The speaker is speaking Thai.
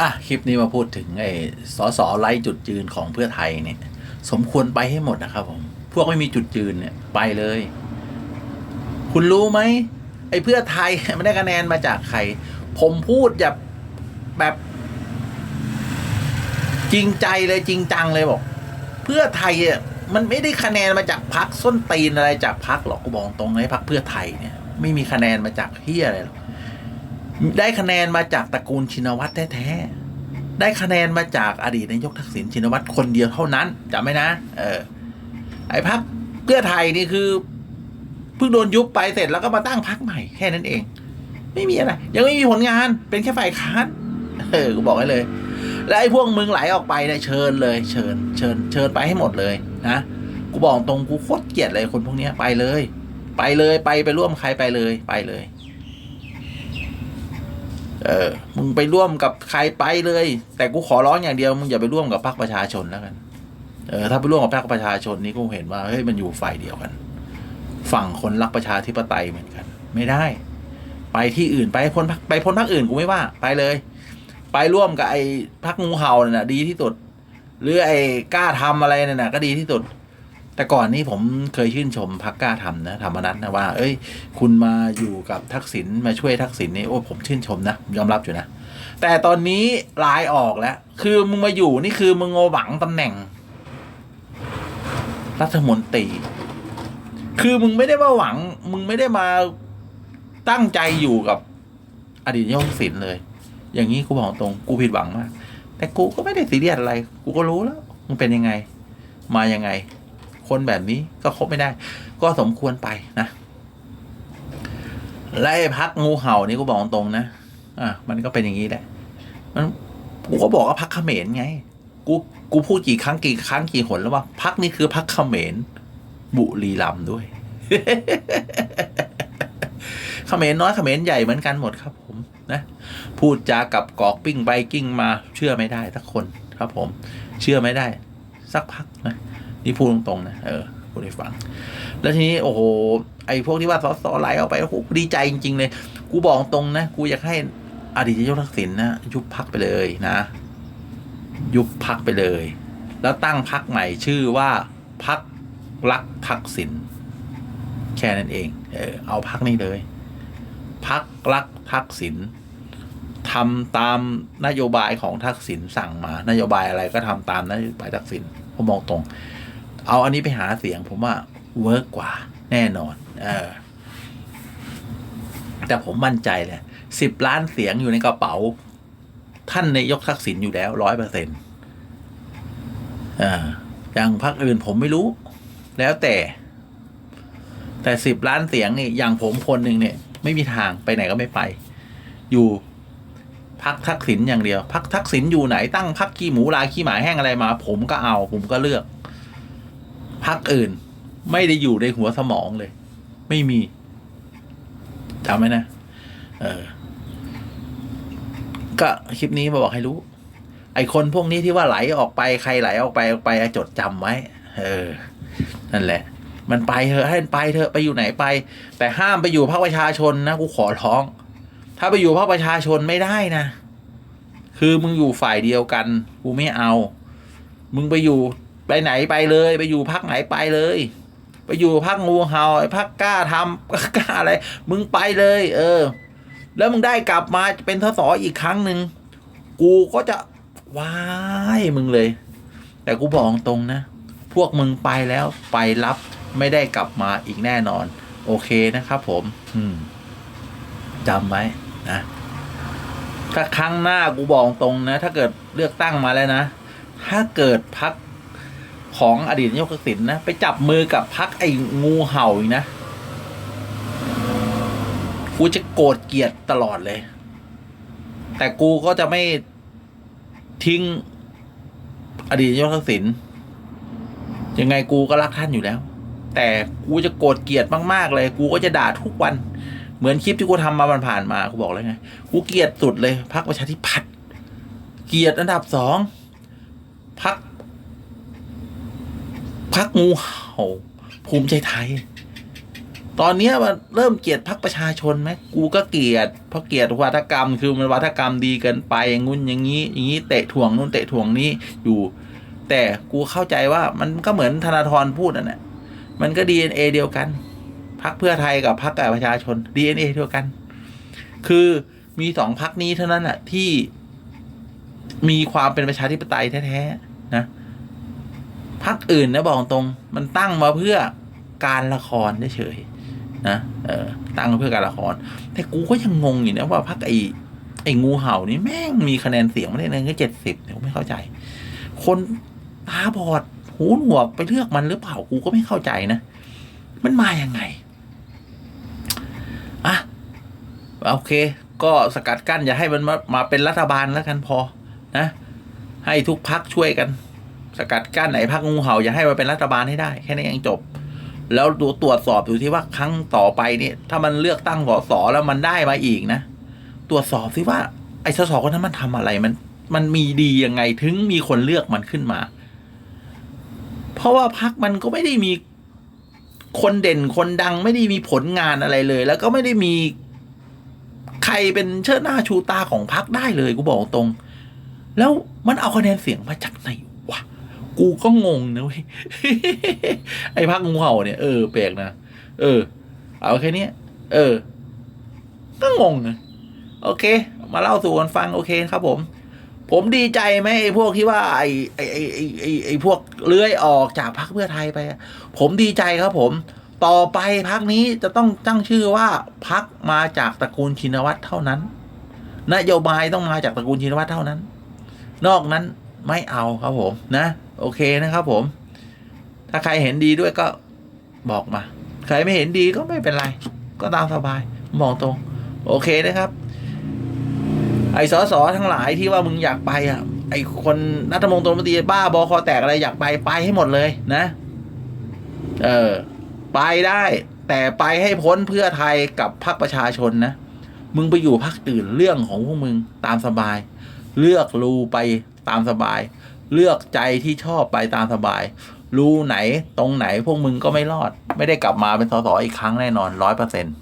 อะคลิปนี้มาพูดถึงไอ้สสไล่จุดยืนของเพื่อไทยเนี่ย สมควรไปให้หมดนะครับผมพวกไม่มีจุดยืนเนี่ยไปเลย คุณรู้ไหมไอ้เพื่อไทยไม่ได้คะแนนมาจากใคร ผมพูดแบบแบบ จริงใจเลยจริงจังเลยบอก เพื่อไทยอะมันไม่ได้คะแนนมาจากพักส้นตีนอะไรจากพักหรอกกูบอกตรงเลยพักเพื่อไทยเนี่ย ไม่มีคะแนนมาจากเฮียอะไรหรอก ได้คะแนนมาจากตระกูลชินวัตรแท้ๆ ได้คะแนนมาจากอดีตนายกทักษิณชินวัตรคนเดียวเท่านั้นจำไว้นะ เออ ไอ้พักเพื่อไทยนี่คือเพิ่งโดนยุบไปเสร็จแล้วก็มาตั้งพักใหม่แค่นั้นเอง ไม่มีอะไรยังไม่มีผลงานเป็นแค่ฝ่ายค้านเออกูบอกให้เลย แล้วไอ้พวกมึงไหลออกไปเนี่ยเชิญเลย เชิญ เชิญ เชิญไปให้หมดเลยนะกูบอกตรงกูโคตรเกลียดเลยคนพวกนี้ไปเลย ไปเลยไปไปร่วมใครไปเลยไปเลย เออ มึงไปร่วมกับใครไปเลย แต่กูขอร้องอย่างเดียวมึงอย่าไปร่วมกับพรรคประชาชนแล้วกัน เออถ้าไปร่วมกับพรรคประชาชนนี่กูเห็นว่าเฮ้ยมันอยู่ฝ่ายเดียวกัน ฝั่งคนรักประชาธิปไตยเหมือนกัน ไม่ได้ ไปที่อื่นไปพ้นพรรคไปพ้นพรรคอื่นกูไม่ว่า ไปเลย ไปร่วมกับไอ้พักงูเห่าน่นน่ะดีที่สุด หรือไอ้กล้าทำอะไรนั่นน่ะก็ดีที่สุด แต่ก่อนนี้ผมเคยชื่นชมพักกล้าทำนะธรรมนัตนะว่า เอ้ย คุณมาอยู่กับทักษิณมาช่วยทักษิณนี่โอ้ผมชื่นชมนะ ยอมรับอยู่นะ แต่ตอนนี้ลายออกแล้ว คือมึงมาอยู่นี่คือมึงเอาหวังตำแหน่ง รัฐมนตรี คือมึงไม่ได้มาหวัง มึงไม่ได้มาตั้งใจอยู่กับอดีตยกทักษิณเลย อย่างนี้กูบอกตรงกูผิดหวังมาก แต่กูก็ไม่ได้ซีเรียสอะไร กูก็รู้แล้วมึงเป็นยังไง มายังไง คนแบบนี้ก็คบไม่ได้ ก็สมควรไปนะ และไอ้พักงูเห่านี่กูบอกตรงนะอะมันก็เป็นอย่างนี้แหละ มันกูก็บอกว่าพักเขมรไง กูกูพูดกี่ครั้งกี่ครั้งกี่หนแล้วว่าพักนี่คือพักเขมรบุรีรัมด้วยเขมรน้อยเขมรใหญ่เหมือนกันหมดครับผมนะ พูดจากับกอกปิ้งไปกิ้งมาเชื่อไม่ได้สักคนครับผม เชื่อไม่ได้ สักพักนะ นี่พูดตรงๆนะเออพูดให้ฟัง แล้วทีนี้โอ้โหไอ้พวกที่ว่าสอสอไล่ออกไปโอ้โหดีใจจริง ๆ เลย กูบอกตรงนะกูอยากให้อดีตนายกทักษิณนะยุบพักไปเลยนะ ยุบพักไปเลย แล้วตั้งพักใหม่ชื่อว่าพักรักทักษิณแค่นั้นเอง เออเอาพักนี้เลยพักรักทักษิณทำตามนโยบายของทักษิณสั่งมา นโยบายอะไรก็ทำตามนโยบายทักษิณผมมองตรง เอาอันนี้ไปหาเสียง ผมว่าเวิร์กกว่าแน่นอน เออ แต่ผมมั่นใจเลยสิบล้านเสียงอยู่ในกระเป๋า ท่านนายกทักษิณอยู่แล้วร้อยเปอร์เซ็นต์อย่างพรรคอื่นผมไม่รู้ แล้วแต่ แต่สิบล้านเสียงนี่อย่างผมคนหนึ่งเนี่ย ไม่มีทางไปไหนก็ไม่ไป อยู่พักทักษิณอย่างเดียวพักทักษิณอยู่ไหนตั้งพักขี้หมูลาขี้หมาแห้งอะไรมา ผมก็เอา ผมก็เลือก พักอื่น ไม่ได้อยู่ในหัวสมองเลย ไม่มีจำไว้นะ เออ ก็คลิปนี้มาบอกให้รู้ ไอคนพวกนี้ที่ว่าไหลออกไปใครไหลออกไปออกไปจดจำไว้ เออ นั่นแหละ มันไปเถอะให้มันไปเถอะไปอยู่ไหนไป แต่ห้ามไปอยู่พรรคประชาชนนะกูขอร้อง ถ้าไปอยู่พรรคประชาชนไม่ได้นะ คือมึงอยู่ฝ่ายเดียวกัน กูไม่เอา มึงไปอยู่ ไปไหนไปเลย ไปอยู่พักไหนไปเลย ไปอยู่พักงูเห่าไอ้พักกล้าทำกล้าอะไร มึงไปเลย เออ แล้วมึงได้กลับมาเป็นทศอีกครั้งหนึ่งกูก็จะว้ายมึงเลย แต่กูบอกตรงนะ พวกมึงไปแล้วไปรับไม่ได้กลับมาอีกแน่นอน โอเคนะครับผมอืมจำไว้นะถ้าครั้งหน้ากูบอกตรงนะ ถ้าเกิดเลือกตั้งมาแล้วนะ ถ้าเกิดพัก ของอดีตนายกทักษิณนะ ไปจับมือกับพักไอ้งูเห่าอีกนะกูจะโกรธเกลียดตลอดเลย แต่กูก็จะไม่ทิ้งอดีตนายกทักษิณยังไงกูก็รักท่านอยู่แล้ว แต่กูจะโกรธเกลียดมากๆเลย กูก็จะด่าทุกวัน เหมือนคลิปที่กูทำมามันผ่านมากูบอกแล้วไงกูเกลียดสุดเลยพักประชาธิปัตย์เกลียดอันดับสองพัก พักงูเห่า ภูมิใจไทย ตอนนี้มันเริ่มเกลียดพักประชาชนไหมกูก็เกลียด เพราะเกลียดวัฒกรรม คือมันวัฒกรรมดีเกินไปอย่างงุ้นอย่างนี้ อย่างนี้เตะถ่วงนู่นเตะถ่วงนี้อยู่ แต่กูเข้าใจว่ามันก็เหมือนธนาธรพูดนั่นแหละมันก็ดีเอ็นเอเดียวกันพักเพื่อไทยกับพักประชาชนดีเอ็นเอเดียวกัน คือมีสองพักนี้เท่านั้นแหะที่มีความเป็นประชาธิปไตยแท้ๆนะ พักอื่นนะบอกตรงมันตั้งมาเพื่อการละครเฉยนะเออตั้งมาเพื่อการละคร แต่กูก็ยังงงอยู่นะว่าพักไอ้ไอ้งูเห่านี่แม่งมีคะแนนเสียงไม่ได้เลยแค่เจ็ดสิบเนี่ยกูไม่เข้าใจ คนตาบอดหูหนวกไปเลือกมันหรือเปล่ากูก็ไม่เข้าใจนะ มันมาอย่างไงอะโอเค ก็สกัดกั้นอย่าให้มันมามาเป็นรัฐบาลแล้วกันพอนะ ให้ทุกพักช่วยกัน สกัดกั้นไหนพักงูเห่าอย่าให้มาเป็นรัฐบาลให้ได้ แค่นี้เองจบ แล้วดูตรวจสอบดูที่ว่าครั้งต่อไปนี่ถ้ามันเลือกตั้งสสแล้วมันได้มาอีกนะ ตรวจสอบสิว่า ไอ้สสคนนั้นมันทำอะไรมันมันมีดียังไงถึงมีคนเลือกมันขึ้นมา เพราะว่าพักมันก็ไม่ได้มีคนเด่นคนดังไม่ได้มีผลงานอะไรเลย แล้วก็ไม่ได้มีใครเป็นเชิดหน้าชูตาของพักได้เลยกูบอกตรง แล้วมันเอาคะแนนเสียงมาจากไหน กูก็งงนะเว้ยไอ้พักงูเห่าเนี่ยเออแปลกนะเออ เอาแค่เนี้ยเออ ก็งงนะโอเค มาเล่าสู่กันฟังโอเคครับผม ผมดีใจไหมไอ้พวกที่ว่าไอ้ไอ้ไอ้ไอ้ไอ้ไอ้พวกเลื้อยออกจากพรรคเพื่อไทยไป ผมดีใจครับผมต่อไปพักนี้จะต้องตั้งชื่อว่าพักมาจากตระกูลชินวัตรเท่านั้น นโยบายต้องมาจากตระกูลชินวัตรเท่านั้น นอกนั้นไม่เอาครับผมนะ โอเคนะครับผม ถ้าใครเห็นดีด้วยก็บอกมา ใครไม่เห็นดีก็ไม่เป็นไร ก็ตามสบาย มองตรง โอเคนะครับ ไอ้สสทั้งหลายที่ว่ามึงอยากไปอะ ไอ้คนรัฐมนตรีบ้าบอคอแตกอะไรอยากไปไปให้หมดเลยนะ เออ ไปได้ แต่ไปให้พ้นเพื่อไทยกับพรรคประชาชนนะ มึงไปอยู่พรรคอื่นเรื่องของพวกมึงตามสบาย เลือกรูไปตามสบาย เลือกใจที่ชอบไปตามสบาย รูไหนตรงไหนพวกมึงก็ไม่รอด ไม่ได้กลับมาเป็นสสอีกครั้งแน่นอนร้อยเปอร์เซ็นต์